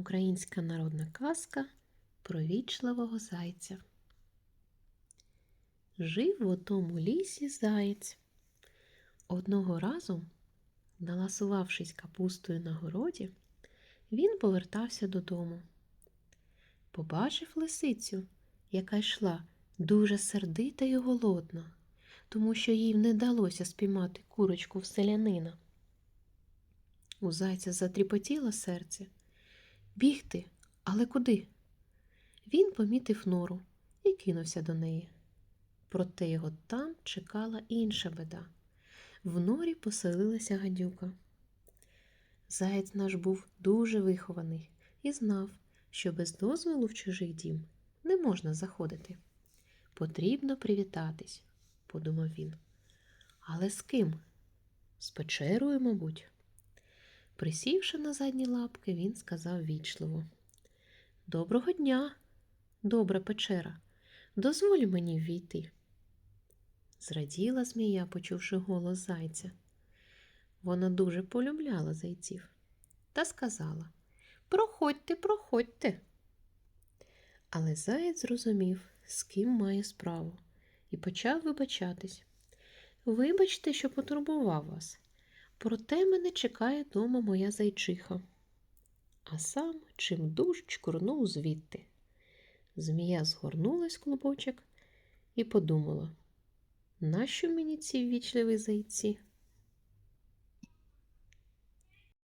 Українська народна казка про вічливого зайця. Жив в одному лісі заєць. Одного разу, наласувавшись капустою на городі, він повертався додому. Побачив лисицю, яка йшла дуже сердита й голодна, тому що їй не вдалося спіймати курочку в селянина. У зайця затріпотіло серце. Бігти, але куди? Він помітив нору і кинувся до неї. Проте його там чекала інша беда. В норі поселилася гадюка. Заєць наш був дуже вихований і знав, що без дозволу в чужий дім не можна заходити. Потрібно привітатись, подумав він. Але з ким? З печерою, мабуть. Присівши на задні лапки, він сказав вічливо Доброго дня, добра печера, дозволь мені ввійти. Зраділа змія, почувши голос зайця. Вона дуже полюбляла зайців та сказала Проходьте, проходьте. Але заєць зрозумів, з ким має справу, і почав вибачатись. Вибачте, що потурбував вас. Проте мене чекає дома моя зайчиха. А сам чимдуж чкурнув звідти. Змія згорнулась клубочок і подумала, нащо мені ці ввічливі зайці?